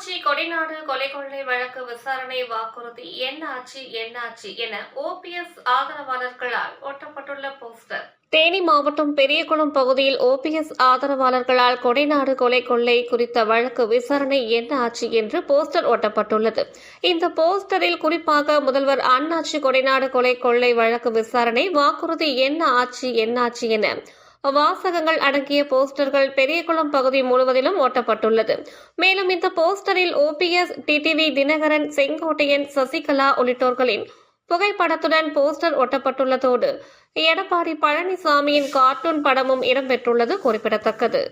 அண்ணாச்சி கொடிநாடு கொலை கொள்ளை வழக்கு விசாரணை வாக்குறுதி என்ன ஆச்சு என்ன ஆச்சு என ஓபிஎஸ் ஆதரவாளர்களால் ஒட்டப்பட்டுள்ள போஸ்டர். தேனி மாவட்டம் பெரியகுளம் பகுதியில் ஓபிஎஸ் ஆதரவாளர்களால் கொடைநாடு கொலை கொள்ளை குறித்த வழக்கு விசாரணை என்ன ஆச்சு என்று போஸ்டர் ஒட்டப்பட்டுள்ளது. இந்த போஸ்டரில் குறிப்பாக முதல்வர் அண்ணாச்சி கொடைநாடு கொலை கொள்ளை வழக்கு விசாரணை வாக்குறுதி என்ன ஆச்சு என்ன ஆச்சு என வாசகங்கள் அடங்கிய போஸ்டர்கள் பெரியகுளம் பகுதி முழுவதிலும் ஒட்டப்பட்டுள்ளது மேலும் இந்த போஸ்டரில் ஓபிஎஸ் டிடிவி தினகரன் செங்கோட்டையன் சசிகலா உள்ளிட்டோர்களின் புகைப்படத்துடன் போஸ்டர் ஒட்டப்பட்டுள்ளதோடு எடப்பாடி பழனிசாமியின் கார்ட்டூன் படமும் இடம்பெற்றுள்ளது குறிப்பிடத்தக்கது.